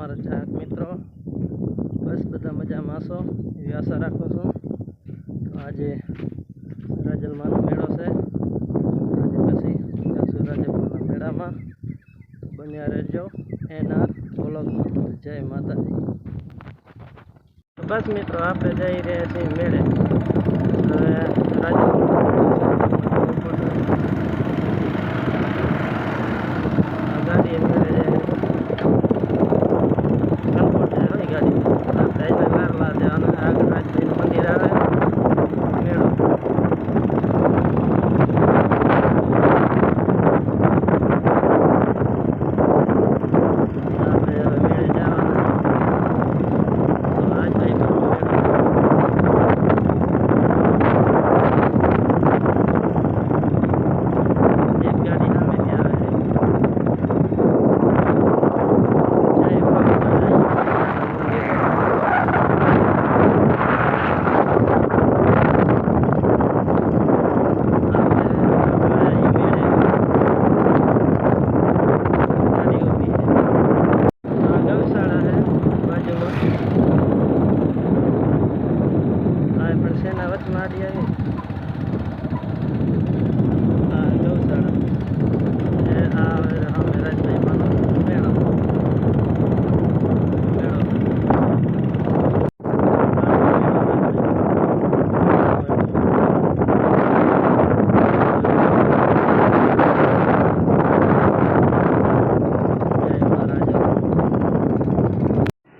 તમારા ચાહક મિત્રો બસ બધા મજામાં હશો એવી આશા રાખું છું આજે રાજલમાનો મેળો છે આજે પછી જશું રાજલમાના મેળામાં બન્યા રહેજો એનઆર બ્લોગમાં જય માતાજી બસ મિત્રો આપણે જઈ રહ્યા છીએ મેળે હવે રાજલમાં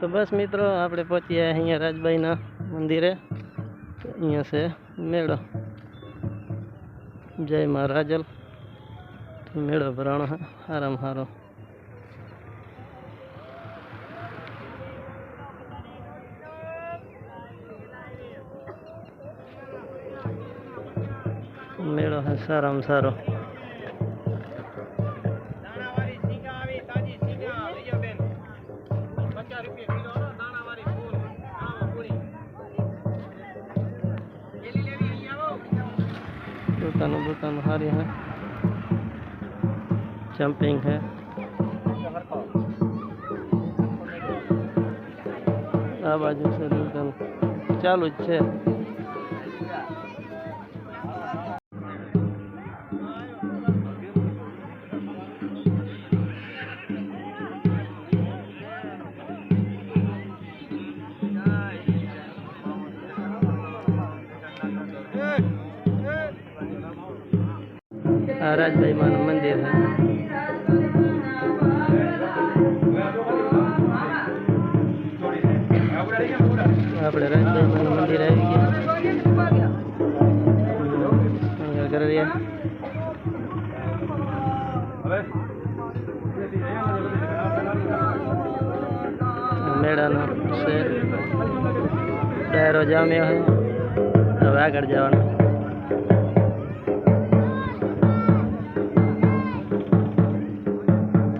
તો બસ મિત્રો આપણે પહોંચ્યા અહીંયા રાજબાઈના મંદિરે. અહીંયા છે મેળો. જય મહારાજલ મેળો ભરાણો આરામ સારો મેળો સારામાં સારો. दुकान दुकान हर यहाँ जंपिंग है। आवाज़ बाजू से चालू है। જ છે આ રાજભાઈ માનું મંદિર છે આપણે રાજભાઈ માનું મંદિર આવી ગયા અહીંયા ગરડિયા આ મેળાનો છે ડાયરો જામ્યો છે હવે આગળ જવાનું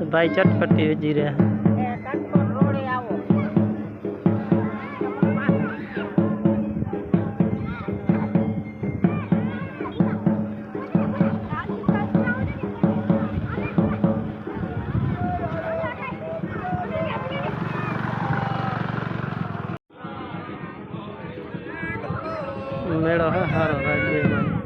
ભાઈ ચટપટી વેચી રહ્યા મેળો હે સારો રાજ્યમાં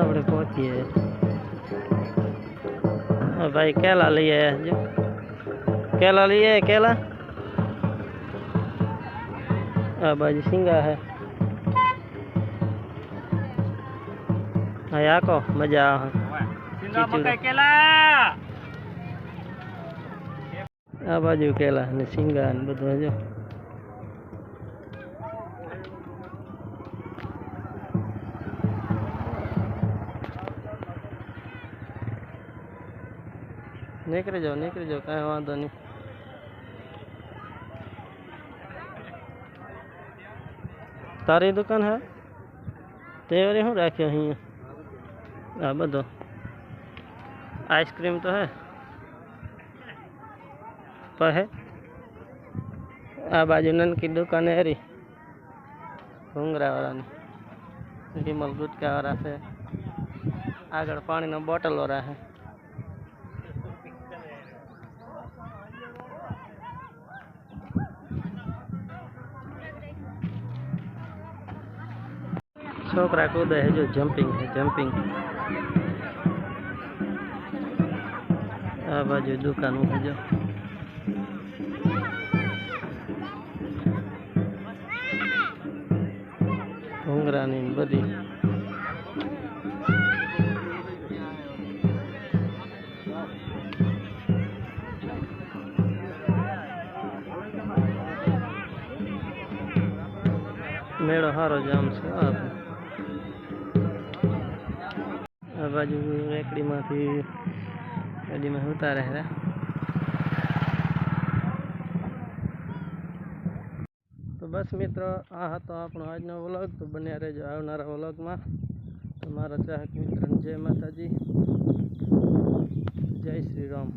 આપણે પહોંચીએ. ભાઈ કેલા લઈએ જો. કેલા લઈએ કેલા? આ બાજુ સિંગા હે. હા આકો મજા આવે. કેલા? આ બાજુ કેલા ને સિંગા ને બધું જો. નીકળી જાઓ નીકળી જાઓ કાંઈ વાંધો નહીં તારી દુકાન હે તહેવારે શું રાખ્યો અહીંયા આ બધો આઈસ્ક્રીમ તો હે પહે આ બાજુ નનકી દુકાન હેરી ભૂંગરાવાળાની વિમલ ગુટકાવાળા છે આગળ પાણીનો બોટલો રાખે છોકરા કૂદે હજુ જમ્પિંગ જમ્પિંગ આ બાજુ દુકાન છે, જો. ભૂંગરાની બધી. મેળો સારો જામ છે બાજુ રેકડીમાંથી ગાડીમાં ઉતારે હે તો બસ મિત્રો, આ હતો આપણો આજનો વ્લોગ. તો બન્યા રહેજો આવનારા વ્લોગમાં. તમારા ચાહક મિત્રને જય માતાજી. જય શ્રી રામ.